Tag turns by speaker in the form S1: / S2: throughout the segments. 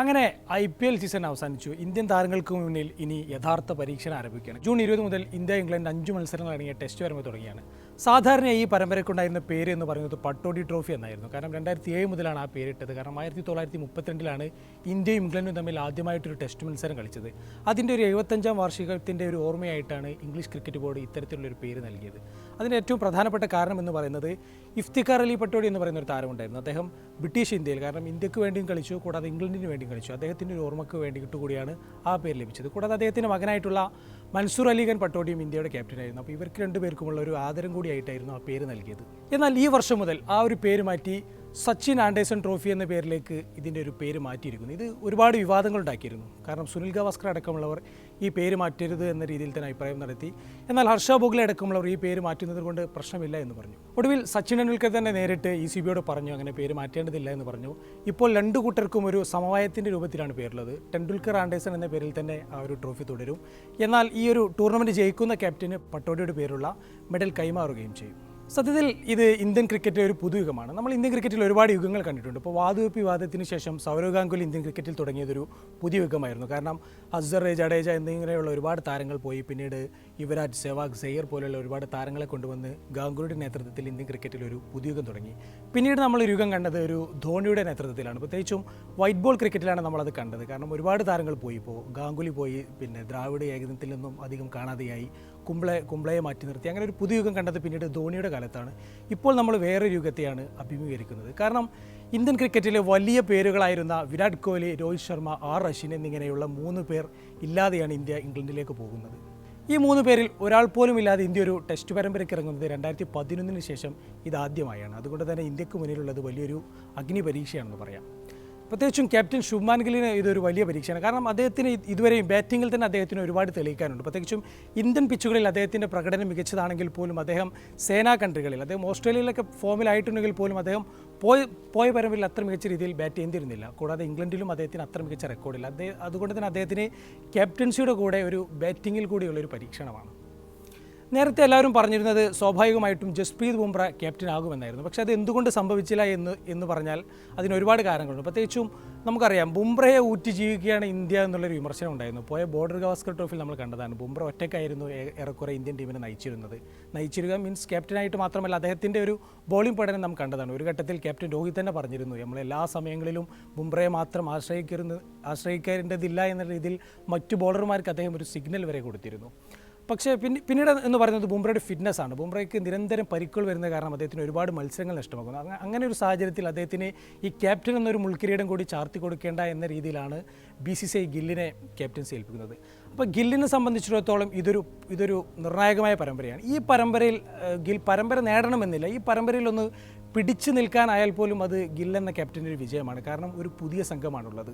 S1: അങ്ങനെ I P L season അവസാനിച്ചു. Indian താരങ്ങൾക്ക് മുന്നിൽ ഇനി യഥാർത്ഥ പരീക്ഷണം ആരംഭിക്കുകയാണ്. ജൂൺ ഇരുപത് മുതൽ ഇന്ത്യ ഇംഗ്ലണ്ട് അഞ്ച് മത്സരങ്ങൾ അടങ്ങിയ ടെസ്റ്റ് വരമ്പ് തുടങ്ങിയാണ്. സാധാരണ ഈ പരമ്പരയ്ക്കുണ്ടായിരുന്ന പേര് എന്ന് പറയുന്നത് പട്ടോടി ട്രോഫി എന്നായിരുന്നു. കാരണം രണ്ടായിരത്തി ഏഴ് മുതലാണ് ആ പേരിട്ടത് കാരണം ആയിരത്തി തൊള്ളായിരത്തി മുപ്പത്തിരണ്ടിലാണ് ഇന്ത്യയും ഇംഗ്ലണ്ടും തമ്മിൽ ആദ്യമായിട്ടൊരു ടെസ്റ്റ് മത്സരം കളിച്ചത്. അതിന്റെ ഒരു എഴുപത്തഞ്ചാം വാർഷികത്തിന്റെ ഒരു ഓർമ്മയായിട്ടാണ് ഇംഗ്ലീഷ് ക്രിക്കറ്റ് ബോർഡ് ഇത്തരത്തിലുള്ളൊരു പേര് നൽകിയത്. അതിന്റെ ഏറ്റവും പ്രധാനപ്പെട്ട കാരണം എന്ന് പറയുന്നത് ഇഫ്തിഖാർ അലി പട്ടോടി എന്ന് പറയുന്ന ഒരു താരമുണ്ടായിരുന്നു. അദ്ദേഹം ബ്രിട്ടീഷ് ഇന്ത്യയിൽ കാരണം ഇന്ത്യയ്ക്ക് വേണ്ടിയും കളിച്ചു കൂടാതെ ഇംഗ്ലണ്ടിന് വേണ്ടിയും കളിച്ചു. അദ്ദേഹത്തിന്റെ ഒരു ഓർമ്മയ്ക്ക് വേണ്ടിയിട്ട് കൂടിയാണ് ആ പേര് ലഭിച്ചത്. കൂടാതെ അദ്ദേഹത്തിന്റെ മകനായിട്ടുള്ള മൻസൂർ അലിഖാൻ പട്ടോടിയും ഇന്ത്യയുടെ ക്യാപ്റ്റനായിരുന്നു അപ്പോൾ ഇവർക്ക് രണ്ടുപേർക്കുമുള്ള ഒരു ആദരം കൂടിയായിട്ടായിരുന്നു ആ പേര് നൽകിയത്. എന്നാൽ ഈ വർഷം മുതൽ ആ ഒരു പേര് മാറ്റി സച്ചിൻ ആൻഡേഴ്സൺ ട്രോഫി എന്ന പേരിലേക്ക് ഇതിന്റെ ഒരു പേര് മാറ്റിയിരിക്കുന്നു. ഇത് ഒരുപാട് വിവാദങ്ങൾ ഉണ്ടാക്കിയിരുന്നു. കാരണം സുനിൽ ഗവാസ്കർ അടക്കമുള്ളവർ ഈ പേര് മാറ്റരുത് എന്ന രീതിയിൽ തന്നെ അഭിപ്രായം നടത്തി. എന്നാൽ ഹർഷ ബോഗ്ലെ അടക്കമുള്ളവർ ഈ പേര് മാറ്റുന്നത് കൊണ്ട് പ്രശ്നമില്ല എന്ന് പറഞ്ഞു. ഒടുവിൽ സച്ചിൻ ടെണ്ടുൽക്കർ തന്നെ നേരിട്ട് ഇ സി ബിയോട് പറഞ്ഞു അങ്ങനെ പേര് മാറ്റേണ്ടതില്ല എന്ന് പറഞ്ഞു. ഇപ്പോൾ രണ്ടു കൂട്ടർക്കും ഒരു സമവായത്തിന്റെ രൂപത്തിലാണ് പേരുള്ളത്. ടെണ്ടുൽക്കർ ആൻഡേഴ്സൺ എന്ന പേരിൽ തന്നെ ആ ഒരു ട്രോഫി തുടരും. എന്നാൽ ഈ ഒരു ടൂർണമെന്റ് ജയിക്കുന്ന ക്യാപ്റ്റന് പട്ടോടിയുടെ പേരുള്ള മെഡൽ കൈമാറുകയും ചെയ്യും. സത്യത്തിൽ ഇത് ഇന്ത്യൻ ക്രിക്കറ്റിലെ ഒരു പുതുയുഗമാണ് നമ്മൾ ഇന്ത്യൻ ക്രിക്കറ്റിൽ ഒരുപാട് യുഗങ്ങൾ കണ്ടിട്ടുണ്ട്. ഇപ്പോൾ വാതുവെപ്പ് വിവാദത്തിന് ശേഷം സൗരവ് ഗാംഗുലി ഇന്ത്യൻ ക്രിക്കറ്റിൽ തുടങ്ങിയതൊരു പുതിയ യുഗമായിരുന്നു. കാരണം അസർ ജഡേജ എന്നിങ്ങനെയുള്ള ഒരുപാട് താരങ്ങൾ പോയി. പിന്നീട് യുവരാജ് സെവാഗ് സെയ്യർ പോലെയുള്ള ഒരുപാട് താരങ്ങളെ കൊണ്ടുവന്ന് ഗാംഗുലിയുടെ നേതൃത്വത്തിൽ ഇന്ത്യൻ ക്രിക്കറ്റിൽ ഒരു പുതുയുഗം തുടങ്ങി. പിന്നീട് നമ്മൾ ഒരു യുഗം കണ്ടത് ഒരു ധോണിയുടെ നേതൃത്വത്തിലാണ്. പ്രത്യേകിച്ചും വൈറ്റ് ബോൾ ക്രിക്കറ്റിലാണ് നമ്മളത് കണ്ടത്. കാരണം ഒരുപാട് താരങ്ങൾ പോയി. ഇപ്പോൾ ഗാംഗുലി പോയി. പിന്നെ ദ്രാവിഡ് ഏകദിനത്തിൽ നിന്നും അധികം കാണാതെയായി. കുംബ്ലെ കുംബ്ലയെ മാറ്റി നിർത്തി. അങ്ങനെ ഒരു പുതിയ യുഗം കണ്ടത് പിന്നീട് ധോണിയുടെ കാലത്താണ്. ഇപ്പോൾ നമ്മൾ വേറൊരു യുഗത്തെയാണ് അഭിമുഖീകരിക്കുന്നത്. കാരണം ഇന്ത്യൻ ക്രിക്കറ്റിലെ വലിയ പേരുകളായിരുന്ന വിരാട് കോഹ്ലി രോഹിത് ശർമ്മ ആർ അശ്വിൻ എന്നിങ്ങനെയുള്ള മൂന്ന് പേർ ഇല്ലാതെയാണ് ഇന്ത്യ ഇംഗ്ലണ്ടിലേക്ക് പോകുന്നത്. ഈ മൂന്ന് പേരിൽ ഒരാൾ പോലും ഇല്ലാതെ ഇന്ത്യ ഒരു ടെസ്റ്റ് പരമ്പരയ്ക്ക് ഇറങ്ങുന്നത് രണ്ടായിരത്തി പതിനൊന്നിന് ശേഷം ഇതാദ്യമായാണ്. അതുകൊണ്ട് തന്നെ ഇന്ത്യയ്ക്ക് മുന്നിലുള്ളത് വലിയൊരു അഗ്നി പരീക്ഷയാണെന്ന് പറയാം. പ്രത്യേകിച്ചും ക്യാപ്റ്റൻ ശുഭ്മാൻ ഗില്ലിന് ഇതൊരു വലിയ പരീക്ഷയാണ്. കാരണം അദ്ദേഹത്തിന് ഇതുവരെയും ബാറ്റിങ്ങിൽ തന്നെ അദ്ദേഹത്തിന് ഒരുപാട് തെളിയിക്കാനുണ്ട്. പ്രത്യേകിച്ചും ഇന്ത്യൻ പിച്ചുകളിൽ അദ്ദേഹത്തിന്റെ പ്രകടനം മികച്ചതാണെങ്കിൽ പോലും അദ്ദേഹം സേനാ കൺട്രികളിൽ അദ്ദേഹം ഓസ്ട്രേലിയയിലൊക്കെ ഫോമിലായിട്ടുണ്ടെങ്കിൽ പോലും അദ്ദേഹം പോയ പോയ പരമ്പരയിൽ അത്ര മികച്ച രീതിയിൽ ബാറ്റ് ചെയ്തിരുന്നില്ല. കൂടാതെ ഇംഗ്ലണ്ടിലും അദ്ദേഹത്തിന് അത്ര മികച്ച റെക്കോർഡില്ല അദ്ദേഹം അതുകൊണ്ട് തന്നെ അദ്ദേഹത്തിന് ക്യാപ്റ്റൻസിയുടെ കൂടെ ഒരു ബാറ്റിങ്ങിൽ കൂടിയുള്ള ഒരു പരീക്ഷണമാണ്. നേരത്തെ എല്ലാവരും പറഞ്ഞിരുന്നത് സ്വാഭാവികമായിട്ടും ജസ്പ്രീത് ബുംറ ക്യാപ്റ്റൻ ആകുമെന്നായിരുന്നു. പക്ഷെ അത് എന്തുകൊണ്ട് സംഭവിച്ചില്ല എന്ന് എന്ന് പറഞ്ഞാൽ അതിന് ഒരുപാട് കാരണങ്ങളുണ്ട്. പ്രത്യേകിച്ചും നമുക്കറിയാം ബുംറയെ ഊറ്റി ജീവിക്കുകയാണ് ഇന്ത്യ എന്നുള്ളൊരു വിമർശനം ഉണ്ടായിരുന്നു. പോയ ബോർഡർ ഗവാസ്കർ ട്രോഫിയിൽ നമ്മൾ കണ്ടതാണ്. ബുംറ ഒറ്റയ്ക്കായിരുന്നു ഏറെക്കുറെ ഇന്ത്യൻ ടീമിനെ നയിച്ചിരുന്നത്. നയിച്ചിരുക മീൻസ് ക്യാപ്റ്റനായിട്ട് മാത്രമല്ല അദ്ദേഹത്തിന്റെ ഒരു ബോളിംഗ് പഠനം നാം കണ്ടതാണ്. ഒരു ഘട്ടത്തിൽ ക്യാപ്റ്റൻ രോഹിത് തന്നെ പറഞ്ഞിരുന്നു നമ്മൾ എല്ലാ സമയങ്ങളിലും ബുംറയെ മാത്രം ആശ്രയിക്കരുന്ന് ആശ്രയിക്കേണ്ടതില്ല എന്ന രീതിയിൽ മറ്റു ബോളർമാർക്ക് അദ്ദേഹം ഒരു സിഗ്നൽ വരെ കൊടുത്തിരുന്നു. പക്ഷേ പിന്നെ പിന്നീട് എന്ന് പറയുന്നത് ബുംറയുടെ ഫിറ്റ്നസ് ആണ്. ബുംറയ്ക്ക് നിരന്തരം പരിക്കുകൾ വരുന്ന കാരണം അദ്ദേഹത്തിന് ഒരുപാട് മത്സരങ്ങൾ നഷ്ടമാക്കുന്നു അങ്ങ- അങ്ങനെ ഒരു സാഹചര്യത്തിൽ അദ്ദേഹത്തിന് ഈ ക്യാപ്റ്റൻ എന്നൊരു മുൾക്കിരീടം കൂടി ചാർത്തി കൊടുക്കേണ്ട എന്ന രീതിയിലാണ് ബി സി സി ഐ ഗില്ലിനെ ക്യാപ്റ്റൻസി ഏൽപ്പിക്കുന്നത്. അപ്പോൾ ഗില്ലിനെ സംബന്ധിച്ചിടത്തോളം ഇതൊരു ഇതൊരു നിർണായകമായ പരമ്പരയാണ്. ഈ പരമ്പരയിൽ ഗിൽ പരമ്പര നേടണമെന്നില്ല. ഈ പരമ്പരയിൽ ഒന്ന് പിടിച്ചു നിൽക്കാനായാൽ പോലും അത് ഗിൽ എന്ന ക്യാപ്റ്റന്റെ ഒരു വിജയമാണ്. കാരണം ഒരു പുതിയ സംഘമാണുള്ളത്.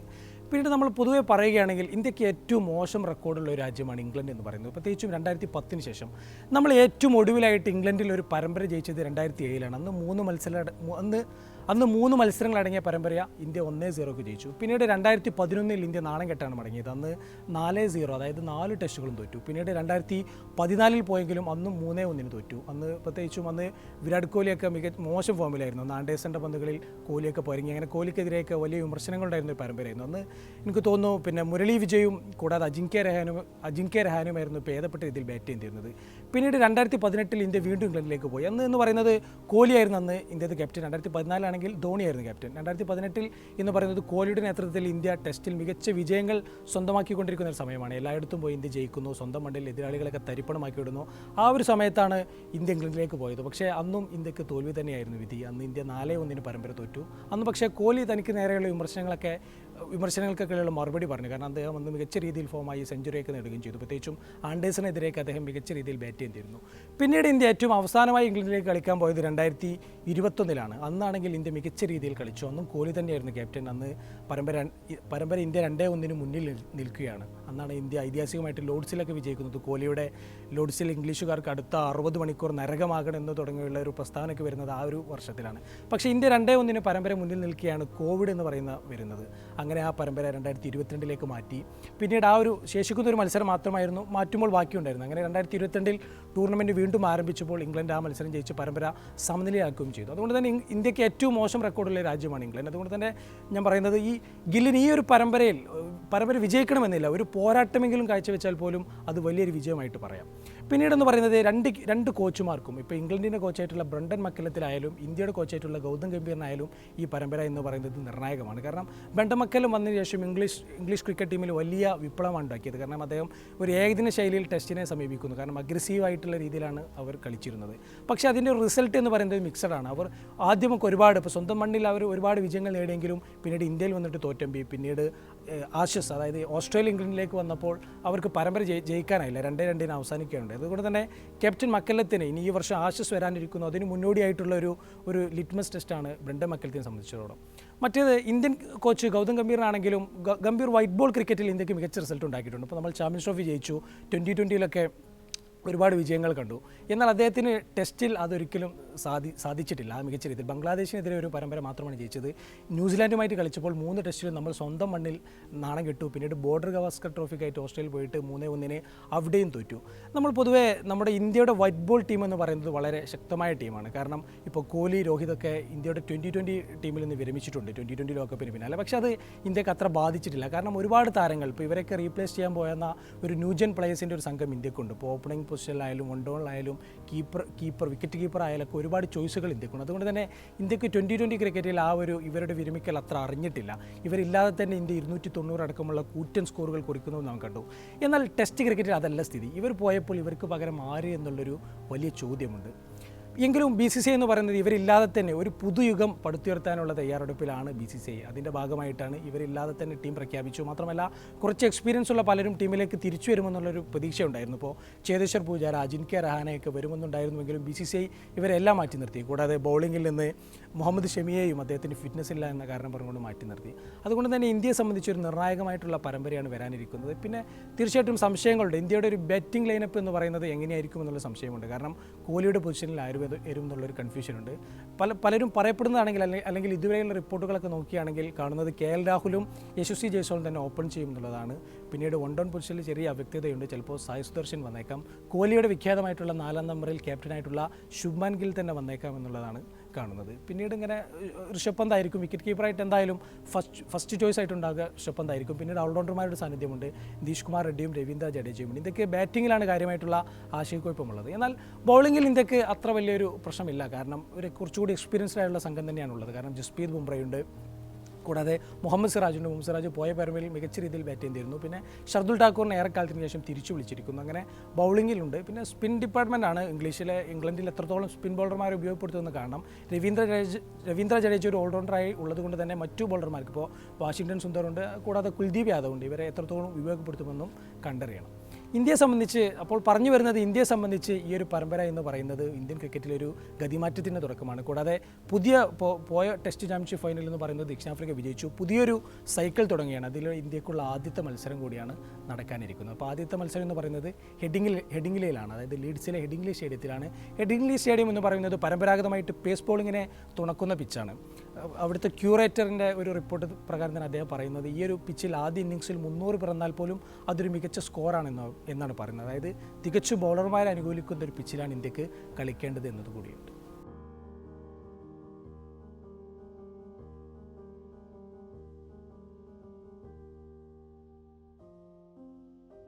S1: പിന്നീട് നമ്മൾ പൊതുവെ പറയുകയാണെങ്കിൽ ഇന്ത്യയ്ക്ക് ഏറ്റവും മോശം റെക്കോർഡുള്ള ഒരു രാജ്യമാണ് ഇംഗ്ലണ്ട് എന്ന് പറയുന്നത്. പ്രത്യേകിച്ചും രണ്ടായിരത്തി പത്തിന് ശേഷം നമ്മൾ ഏറ്റവും ഒടുവിലായിട്ട് ഇംഗ്ലണ്ടിൽ ഒരു പരമ്പര ജയിച്ചത് രണ്ടായിരത്തി ഏഴിലാണ് അന്ന് മൂന്ന് മത്സര അന്ന് അന്ന് മൂന്ന് മത്സരങ്ങളടങ്ങിയ പരമ്പര ഇന്ത്യ ഒന്നേ സീറോക്ക് ജയിച്ചു. പിന്നീട് രണ്ടായിരത്തി പതിനൊന്നിൽ ഇന്ത്യ നാണം കെട്ടാണ് മടങ്ങിയത്. അന്ന് നാല് സീറോ അതായത് നാല് ടെസ്റ്റുകളും തോറ്റു. പിന്നീട് രണ്ടായിരത്തി പതിനാലിൽ പോയെങ്കിലും അന്നും മൂന്നേ ഒന്നിന് തോറ്റു. അന്ന് പ്രത്യേകിച്ചും അന്ന് വിരാട് കോഹ്ലിയൊക്കെ മികച്ച മോശം ഫോമിലായിരുന്നു. അന്ന് ആൻഡേഴ്സന്റെ പന്തുകളിൽ കോഹ്ലിയൊക്കെ പൊരുങ്ങി അങ്ങനെ കോഹ്ലിക്കെതിരെയൊക്കെ വലിയ വിമർശനങ്ങളുണ്ടായിരുന്ന ഒരു പരമ്പരയായിരുന്നു. അന്ന് എനിക്ക് തോന്നുന്നു പിന്നെ മുരളി വിജയും കൂടാതെ അജിങ്ക്യ രഹാനും അജിങ്ക്യ രഹാനുമായിരുന്നു ഭേദപ്പെട്ട രീതിയിൽ ബാറ്റ് ചെയ്തിരുന്നത് പിന്നീട് രണ്ടായിരത്തി പതിനെട്ടിൽ ഇന്ത്യ വീണ്ടും ഇംഗ്ലണ്ടിലേക്ക് പോയി. അന്ന് എന്ന് പറയുന്നത് കോഹ്ലിയായിരുന്നു അന്ന് ഇന്ത്യയുടെ ക്യാപ്റ്റൻ രണ്ടായിരത്തി പതിനാലാണെങ്കിൽ ധോണിയായിരുന്നു ക്യാപ്റ്റൻ. രണ്ടായിരത്തി പതിനെട്ടിൽ എന്ന് പറയുന്നത് കോഹ്ലിയുടെ നേതൃത്വത്തിൽ ഇന്ത്യ ടെസ്റ്റിൽ മികച്ച വിജയങ്ങൾ സ്വന്തമാക്കിക്കൊണ്ടിരിക്കുന്ന ഒരു സമയമാണ്. എല്ലായിടത്തും പോയി ഇന്ത്യ ജയിക്കുന്നു സ്വന്തം മണ്ണിൽ എതിരാളികളൊക്കെ തരിപ്പണമാക്കി വിടുന്നു. ആ ഒരു സമയത്താണ് ഇന്ത്യ ഇംഗ്ലണ്ടിലേക്ക് പോയത്. പക്ഷേ അന്നും ഇന്ത്യയ്ക്ക് തോൽവി തന്നെയായിരുന്നു വിധി. അന്ന് ഇന്ത്യ നാലേ ഒന്നിന് പരമ്പര തോറ്റു. അന്ന് പക്ഷേ കോഹ്ലി തനിക്ക് നേരെയുള്ള വിമർശനങ്ങളൊക്കെ വിമർശനങ്ങൾക്കൊക്കെയുള്ള മറുപടി പറഞ്ഞു. കാരണം അദ്ദേഹം അന്ന് മികച്ച രീതിയിൽ ഫോമായി സെഞ്ചുറിയൊക്കെ നേടുകയും ചെയ്തു. പ്രത്യേകിച്ചും ആൻഡേഴ്സിനെതിരെയൊക്കെ അദ്ദേഹം മികച്ച രീതിയിൽ ബാറ്റ് ചെയ്തിരുന്നു. പിന്നീട് ഇന്ത്യ ഏറ്റവും അവസാനമായി ഇംഗ്ലണ്ടിലേക്ക് കളിക്കാൻ പോയത് രണ്ടായിരത്തി ഇരുപത്തൊന്നിലാണ് അന്നാണെങ്കിൽ ഇന്ത്യ മികച്ച രീതിയിൽ കളിച്ചു. അന്നും കോഹ്ലി തന്നെയായിരുന്നു ക്യാപ്റ്റൻ അന്ന് പരമ്പര പരമ്പര ഇന്ത്യ രണ്ടേ ഒന്നിന് മുന്നിൽ നിൽക്കുകയാണ്. അന്നാണ് ഇന്ത്യ ഐതിഹാസികമായിട്ട് ലോഡ്സിലൊക്കെ വിജയിക്കുന്നത്. കോഹ്ലിയുടെ ലോഡ്സിൽ ഇംഗ്ലീഷുകാർക്ക് അടുത്ത അറുപത് മണിക്കൂർ നരകമാകണം എന്ന് തുടങ്ങിയുള്ള ഒരു പ്രസ്താവനയ്ക്ക് വരുന്നത് ആ ഒരു വർഷത്തിലാണ്. പക്ഷേ ഇന്ത്യ രണ്ടേ ഒന്നിന് പരമ്പര മുന്നിൽ നിൽക്കുകയാണ് കോവിഡ് എന്ന് പറയുന്ന വരുന്നത്. അങ്ങനെ അങ്ങനെ ആ പരമ്പര രണ്ടായിരത്തി ഇരുപത്തിരണ്ടിലേക്ക് മാറ്റി. പിന്നീട് ആ ഒരു ശേഷിക്കുന്ന ഒരു മത്സരം മാത്രമായിരുന്നു മാറ്റുമ്പോൾ ബാക്കിയുണ്ടായിരുന്നു അങ്ങനെ രണ്ടായിരത്തി ഇരുപത്തിരണ്ടിൽ ടൂർണമെന്റ് വീണ്ടും ആരംഭിച്ചപ്പോൾ ഇംഗ്ലണ്ട് ആ മത്സരം ജയിച്ച് പരമ്പര സമനിലയാക്കുകയും ചെയ്തു. അതുകൊണ്ട് തന്നെ ഇന്ത്യയ്ക്ക് ഏറ്റവും മോശം റെക്കോർഡുള്ള രാജ്യമാണ് ഇംഗ്ലണ്ട്. അതുകൊണ്ട് തന്നെ ഞാൻ പറയുന്നത് ഈ ഗില്ലിൻ ഈ ഒരു പരമ്പരയിൽ പരമ്പര വിജയിക്കണമെന്നില്ല. ഒരു പോരാട്ടമെങ്കിലും കാഴ്ചവെച്ചാൽ പോലും അത് വലിയൊരു വിജയമായിട്ട് പറയാം. പിന്നീടെന്ന് പറയുന്നത് രണ്ട് രണ്ട് കോച്ചുമാർക്കും. ഇപ്പോൾ ഇംഗ്ലണ്ടിന്റെ കോച്ചായിട്ടുള്ള ബ്രണ്ടൻ മക്കലത്തിലായാലും ഇന്ത്യയുടെ കോച്ചായിട്ടുള്ള ഗൗതം ഗംഭീറിനായാലും ഈ പരമ്പര എന്ന് പറയുന്നത് നിർണായകമാണ്. കാരണം ബ്രണ്ടൻ മക്കലം വന്നതിന് ശേഷം ഇംഗ്ലീഷ് ഇംഗ്ലീഷ് ക്രിക്കറ്റ് ടീമിൽ വലിയ വിപ്ലവമാണ് ഉണ്ടാക്കിയത്. കാരണം അദ്ദേഹം ഒരു ഏകദിന ശൈലിയിൽ ടെസ്റ്റിനെ സമീപിക്കുന്നു. കാരണം അഗ്രസീവ് ആയിട്ടുള്ള രീതിയിലാണ് അവർ കളിച്ചിരുന്നത്. പക്ഷേ അതിന്റെ റിസൾട്ട് എന്ന് പറയുന്നത് മിക്സഡ് ആണ്. അവർ ആദ്യമൊക്കെ ഒരുപാട് ഇപ്പോൾ സ്വന്തം മണ്ണിൽ അവർ ഒരുപാട് വിജയങ്ങൾ നേടിയെങ്കിലും പിന്നീട് ഇന്ത്യയിൽ വന്നിട്ട് തോറ്റമ്പി പിന്നീട് ആശസ് അതായത് ഓസ്ട്രേലിയ ഇംഗ്ലണ്ടിലേക്ക് വന്നപ്പോൾ അവർക്ക് പരമ്പര ജയി- ജയിക്കാനായില്ല. രണ്ടേ രണ്ടിന് അവസാനിക്കുകയുണ്ട് അതുകൊണ്ട് തന്നെ ക്യാപ്റ്റൻ മക്കല്ലത്തിന് ഇനി ഈ വർഷം ആശസ് വരാനിരിക്കുന്നു. അതിന് മുന്നോടിയായിട്ടുള്ള ഒരു ഒരു ലിറ്റ്മസ് ടെസ്റ്റാണ് ബ്രണ്ടൻ മക്കല്ലത്തിനെ സംബന്ധിച്ചിടത്തോളം. മറ്റേത് ഇന്ത്യൻ കോച്ച് ഗൗതം ഗംഭീറിനാണെങ്കിലും ഗംഭീർ വൈറ്റ് ബോൾ ക്രിക്കറ്റിൽ ഇന്ത്യയ്ക്ക് മികച്ച റിസൾട്ട് ഉണ്ടാക്കിയിട്ടുണ്ട്. ഇപ്പോൾ നമ്മൾ ചാമ്പ്യൻസ് ട്രോഫി ജയിച്ചു. ട്വന്റി ട്വന്റിയിലൊക്കെ ഒരുപാട് വിജയങ്ങൾ കണ്ടു. എന്നാൽ അദ്ദേഹത്തിന് ടെസ്റ്റിൽ അതൊരിക്കലും സാധി സാധിച്ചിട്ടില്ല. ആ മികച്ച രീതിയിൽ. ബംഗ്ലാദേശിനെതിരെ ഒരു പരമ്പര മാത്രമാണ് ജയിച്ചത്. ന്യൂസിലാൻഡുമായിട്ട് കളിച്ചപ്പോൾ മൂന്ന് ടെസ്റ്റിലും നമ്മൾ സ്വന്തം മണ്ണിൽ നാണം കിട്ടു. പിന്നീട് ബോർഡർ ഗവാസ്കർ ട്രോഫിക്കായിട്ട് ഓസ്ട്രേലിയയിൽ പോയിട്ട് മൂന്നേ ഒന്നിന് അവിടെയും തോറ്റു. നമ്മൾ പൊതുവേ നമ്മുടെ ഇന്ത്യയുടെ വൈറ്റ് ബോൾ ടീം എന്ന് പറയുന്നത് വളരെ ശക്തമായ ടീമാണ്. കാരണം ഇപ്പോൾ കോഹ്ലി രോഹിതൊക്കെ ഇന്ത്യയുടെ ട്വന്റി ട്വന്റി ടീമിൽ നിന്ന് വിരമിച്ചിട്ടുണ്ട്. ട്വന്റി ട്വന്റി ലോകകപ്പിന് പിന്നാലെ. പക്ഷേ അത് ഇന്ത്യയ്ക്ക് അത്ര ബാധിച്ചിട്ടില്ല. കാരണം ഒരുപാട് താരങ്ങൾ ഇപ്പോൾ ഇവരൊക്കെ റീപ്ലേസ് ചെയ്യാൻ പോയെന്ന ഒരു ന്യൂജൻ പ്ലേയേഴ്സിന്റെ ഒരു സംഘം ഇന്ത്യക്കുണ്ട്. ഇപ്പോൾ opening പൊസിഷനിലായാലും one keeper keeper wicket keeper ആയാലൊക്കെ ഒരുപാട് ചോയ്സുകൾ ഇന്ത്യക്കുണ്ട് അതുകൊണ്ട് തന്നെ ഇന്ത്യയ്ക്ക് ട്വന്റി ട്വന്റി ക്രിക്കറ്റിൽ ആ ഒരു ഇവരുടെ വിരമിക്കൽ അത്ര അറിഞ്ഞിട്ടില്ല. ഇവരില്ലാതെ തന്നെ ഇന്ത്യ ഇരുന്നൂറ്റി തൊണ്ണൂറ് അടക്കമുള്ള കൂറ്റൻ സ്കോറുകൾ കുറിക്കുന്നത് നാം കണ്ടു. എന്നാൽ ടെസ്റ്റ് ക്രിക്കറ്റിൽ അതല്ല സ്ഥിതി. ഇവർ പോയപ്പോൾ ഇവർക്ക് പകരം ആര് എന്നുള്ളൊരു വലിയ ചോദ്യമുണ്ട്. എങ്കിലും ബി സി സി എന്ന് പറയുന്നത് ഇവരില്ലാതെ തന്നെ ഒരു പുതുയുഗം പടുത്തുയർത്താനുള്ള തയ്യാറെടുപ്പിലാണ് ബി സി സി അതിന്റെ ഭാഗമായിട്ടാണ് ഇവരില്ലാതെ തന്നെ ടീം പ്രഖ്യാപിച്ചു മാത്രമല്ല കുറച്ച് എക്സ്പീരിയൻസ് ഉള്ള പലരും ടീമിലേക്ക് തിരിച്ചു വരുമെന്നുള്ളൊരു പ്രതീക്ഷ ഉണ്ടായിരുന്നു ഇപ്പോൾ ചേതേശ്വർ പൂജാര അജിൻക്യ രഹാനയൊക്കെ വരുമെന്നുണ്ടായിരുന്നുവെങ്കിലും ബി സി സി ഐ ഇവരെല്ലാം മാറ്റി നിർത്തി. കൂടാതെ ബൗളിങ്ങിൽ നിന്ന് മുഹമ്മദ് ഷമിയെയും അദ്ദേഹത്തിന് ഫിറ്റ്നസ് ഇല്ല എന്ന കാരണം പറഞ്ഞുകൊണ്ട് മാറ്റി നിർത്തി. അതുകൊണ്ട് തന്നെ ഇന്ത്യയെ സംബന്ധിച്ചൊരു നിർണായകമായിട്ടുള്ള പരമ്പരയാണ് വരാനിരിക്കുന്നത്. പിന്നെ തീർച്ചയായിട്ടും സംശയങ്ങളുണ്ട്. ഇന്ത്യയുടെ ഒരു ബാറ്റിംഗ് ലൈനപ്പ് എന്ന് പറയുന്നത് എങ്ങനെയായിരിക്കും എന്നുള്ള സംശയമുണ്ട്. കാരണം കോഹ്ലിയുടെ പൊസിഷനിൽ ആരും വരും എന്നുള്ളൊരു കൺഫ്യൂഷൻ ഉണ്ട്. പല പലരും പറയപ്പെടുന്നതാണെങ്കിൽ അല്ലെങ്കിൽ അല്ലെങ്കിൽ ഇതുവരെയുള്ള റിപ്പോർട്ടുകളൊക്കെ നോക്കുകയാണെങ്കിൽ കാണുന്നത് കെ എൽ രാഹുലും യശസ്വി ജയ്സോളും തന്നെ ഓപ്പൺ ചെയ്യും എന്നുള്ളതാണ്. പിന്നീട് വൺ ഡൗൺ പൊസിഷനിൽ ചെറിയ അവ്യക്തതയുണ്ട്. ചിലപ്പോൾ സായ് സുദർശൻ വന്നേക്കാം. കോഹ്ലിയുടെ വിഖ്യാതമായിട്ടുള്ള നാലാം നമ്പറിൽ ക്യാപ്റ്റനായിട്ടുള്ള ശുഭ്മാൻ ഗിൽ തന്നെ വന്നേക്കാം എന്നുള്ളതാണ്. കാണുന്നത്. പിന്നീട് ഇങ്ങനെ ഋഷഭ് വിക്കറ്റ് കീപ്പറായിട്ട് എന്തായാലും ഫസ്റ്റ് ഫസ്റ്റ് ചോയ്സ് ആയിട്ടുണ്ടാകുക ഋഷഭ് പന്ത് ആയിരിക്കും. പിന്നീട് ഓൾറൗണ്ടർമാരുടെ സാന്നിധ്യമുണ്ട്. നിതീഷ് കുമാർ റെഡ്ഡിയും രവീന്ദ്ര ജഡേജയും ഇന്ത്യയ്ക്ക് ബാറ്റിങ്ങിലാണ് കാര്യമായിട്ടുള്ള ആശയക്കുഴപ്പമുള്ളത്. എന്നാൽ ബൗളിങ്ങിൽ ഇന്ത്യയ്ക്ക് അത്ര വലിയൊരു പ്രശ്നമില്ല. കാരണം ഒരു കുറച്ചുകൂടി എക്സ്പീരിയൻസ്ഡ് ആയിട്ടുള്ള സംഘം തന്നെയാണുള്ളത് കാരണം ജസ്പ്രീത് ബുംറയുണ്ട്. കൂടാതെ മുഹമ്മദ് സിറാജുണ്ട് മുഹമ്മദ് സിറാജ് പോയ പരമ്പരയിൽ മികച്ച രീതിയിൽ ബാറ്റ് ചെയ്തിരുന്നു. പിന്നെ ഷർദുൽ ഠാക്കൂറിനെ ഏറെക്കാലത്തിന് ശേഷം തിരിച്ചു വിളിച്ചിരിക്കുന്നു. അങ്ങനെ ബൗളിങ്ങിലുണ്ട്. പിന്നെ സ്പിൻ ഡിപ്പാർട്ട്മെന്റ് ആണ് ഇംഗ്ലീഷിലെ ഇംഗ്ലണ്ടിൽ എത്രത്തോളം സ്പിൻ ബോളർമാരെ ഉപയോഗപ്പെടുത്തുമെന്ന് കാരണം രവീന്ദ്ര ജഡേജ രവീന്ദ്ര ജഡേജ ഒരു ഓൾറൗണ്ടറായി ഉള്ളതുകൊണ്ട് തന്നെ മറ്റു ബോളർമാർക്ക് ഇപ്പോൾ വാഷിംഗ്ടൺ സുന്ദറുണ്ട്. കൂടാതെ കുൽദീപ് യാദവ് ഉണ്ട്. ഇവരെ എത്രത്തോളം ഉപയോഗപ്പെടുത്തുമെന്നും കണ്ടറിയണം. ഇന്ത്യയെ സംബന്ധിച്ച് അപ്പോൾ പറഞ്ഞു വരുന്നത് ഇന്ത്യയെ സംബന്ധിച്ച് ഈ ഒരു പരമ്പര എന്ന് പറയുന്നത് ഇന്ത്യൻ ക്രിക്കറ്റിലൊരു ഗതിമാറ്റത്തിന്റെ തുടക്കമാണ്. കൂടാതെ പുതിയ പോയ ടെസ്റ്റ് ചാമ്പ്യൻഷിപ്പ് ഫൈനൽ എന്ന് പറയുന്നത് ദക്ഷിണാഫ്രിക്ക വിജയിച്ചു. പുതിയൊരു സൈക്കിൾ തുടങ്ങിയാണ് അതിൽ ഇന്ത്യക്കുള്ള ആദ്യത്തെ മത്സരം കൂടിയാണ് നടക്കാനിരിക്കുന്നത്. അപ്പോൾ ആദ്യത്തെ മത്സരം എന്ന് പറയുന്നത് ഹെഡിംഗിൽ ഹെഡിംഗ്ലിയിലാണ് അതായത് ലീഡ്സിലെ ഹെഡിംഗ്ലി സ്റ്റേഡിയത്തിലാണ്. ഹെഡിംഗ്ലി സ്റ്റേഡിയം എന്ന് പറയുന്നത് പരമ്പരാഗതമായിട്ട് പേസ് ബോളിങ്ങിനെ തുണക്കുന്ന പിച്ചാണ് അവിടുത്തെ ക്യൂറേറ്ററിന്റെ ഒരു റിപ്പോർട്ട് പ്രകാരം തന്നെ അദ്ദേഹം പറയുന്നത് ഈ ഒരു പിച്ചിൽ ആദ്യ ഇന്നിങ്സിൽ മുന്നൂറ് പിറന്നാൽ പോലും അതൊരു മികച്ച സ്കോറാണെന്ന് എന്നാണ് പറയുന്നത്. അതായത് തികച്ചും ബൗളർമാരെ അനുകൂലിക്കുന്ന ഒരു പിച്ചിലാണ് ഇന്ത്യയ്ക്ക് കളിക്കേണ്ടത് എന്നത് കൂടിയുണ്ട്